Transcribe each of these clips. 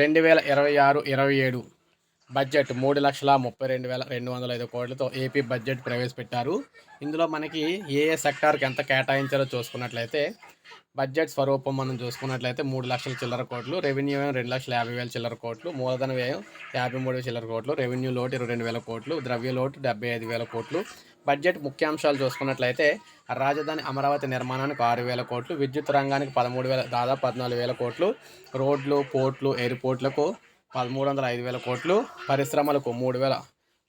రెండు వేల ఇరవై ఆరు ఇరవై ఏడు బడ్జెట్ మూడు లక్షల ముప్పై రెండు వేల రెండు వందల ఐదు కోట్లతో ఏపీ బడ్జెట్ ప్రవేశపెట్టారు. ఇందులో మనకి ఏ ఏ సెక్టార్కి ఎంత కేటాయించారో చూసుకున్నట్లయితే బడ్జెట్ స్వరూపం మనం చూసుకున్నట్లయితే మూడు లక్షల చిల్లర కోట్లు రెవెన్యూ వ్యయం రెండు లక్షల యాభై వేల చిల్లర కోట్లు మూలధన వ్యయం యాభై మూడు చిల్లర కోట్లు రెవెన్యూ లోటు ఇరవై రెండు వేల కోట్లు ద్రవ్య లోటు డెబ్బై ఐదు వేల కోట్లు బడ్జెట్ ముఖ్యాంశాలు చూసుకున్నట్లయితే రాజధాని అమరావతి నిర్మాణానికి ఆరు వేల కోట్లు విద్యుత్ రంగానికి పదమూడు వేల దాదాపు పద్నాలుగు వేల కోట్లు రోడ్లు పోర్ట్లు ఎయిర్పోర్ట్లకు పదమూడు వందల ఐదు వేల కోట్లు పరిశ్రమలకు మూడు వేల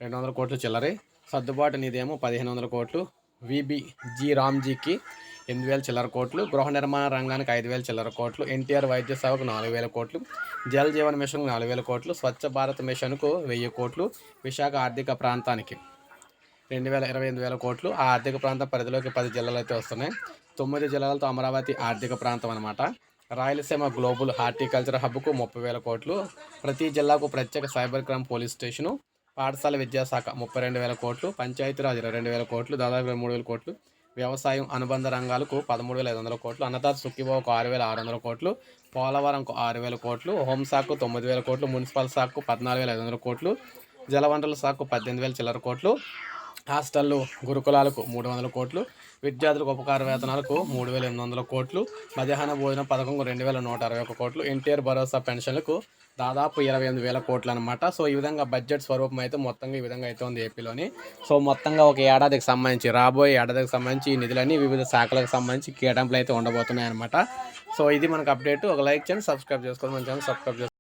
రెండు వందల కోట్లు చిల్లరి సర్దుబాటు నిధేమో పదిహేను వందల కోట్లు విబి జి రామ్జీకి ఎనిమిది వేల చిల్లర కోట్లు గృహ నిర్మాణ రంగానికి ఐదు వేల చిల్లర కోట్లు ఎన్టీఆర్ వైద్య సేవకు నాలుగు వేల కోట్లు జల్ జీవన్ మిషన్కు నాలుగు వేల కోట్లు స్వచ్ఛ భారత్ మిషన్కు వెయ్యి కోట్లు విశాఖ ఆర్థిక ప్రాంతానికి రెండు వేల ఇరవై ఎనిమిది వేల కోట్లు ఆ ఆర్థిక ప్రాంతం పరిధిలోకి పది జిల్లాలు అయితే వస్తున్నాయి. తొమ్మిది జిల్లాలతో అమరావతి ఆర్థిక ప్రాంతం అనమాట రాయలసీమ గ్లోబల్ హార్టికల్చర్ హబ్కు ముప్పై వేల కోట్లు. ప్రతి జిల్లాకు ప్రత్యేక సైబర్ క్రైమ్ పోలీస్ స్టేషను. పాఠశాల విద్యాశాఖ ముప్పై రెండు వేల కోట్లు. పంచాయతీరాజ్ ఇరవై రెండు వేల కోట్లు. దాదాపు ఇరవై మూడు వేల కోట్లు. వ్యవసాయం అనుబంధ రంగాలకు పదమూడు వేల ఐదు వందల కోట్లు. అన్నదాత సుఖీబాబుకు ఆరు వేల ఆరు వందల కోట్లు. పోలవరంకు ఆరు వేల కోట్లు. హోంశాఖకు తొమ్మిది వేల కోట్లు. మున్సిపల్ శాఖకు పద్నాలుగు వేల ఐదు వందల కోట్లు. జలవనరుల శాఖకు పద్దెనిమిది వేల చిల్లర కోట్లు. హాస్టళ్ళు గురుకులాలకు మూడు వందల కోట్లు విద్యార్థులకు ఉపకార వేతనాలకు మూడు వేల ఎనిమిది వందల కోట్లు మధ్యాహ్న భోజన పథకంకు రెండు వేల నూట అరవై ఒక కోట్లు ఎన్టీఆర్ భరోసా పెన్షన్లకు దాదాపు ఇరవై ఎనిమిది వేల కోట్లు అనమాట సో ఈ విధంగా బడ్జెట్ స్వరూపం అయితే మొత్తంగా ఈ విధంగా అయితే ఉంది ఏపీలోని. సో మొత్తంగా ఒక ఏడాదికి సంబంధించి రాబోయే ఏడాదికి సంబంధించి ఈ నిధులన్నీ వివిధ శాఖలకు సంబంధించి కేటాయింపులు అయితే ఉండబోతున్నాయి అనమాట సో ఇది మనకు అప్డేట్. ఒక లైక్ చేయండి సబ్స్క్రైబ్ చేసుకోండి. మన ఛానల్ సబ్స్క్రైబ్ చేసుకోండి.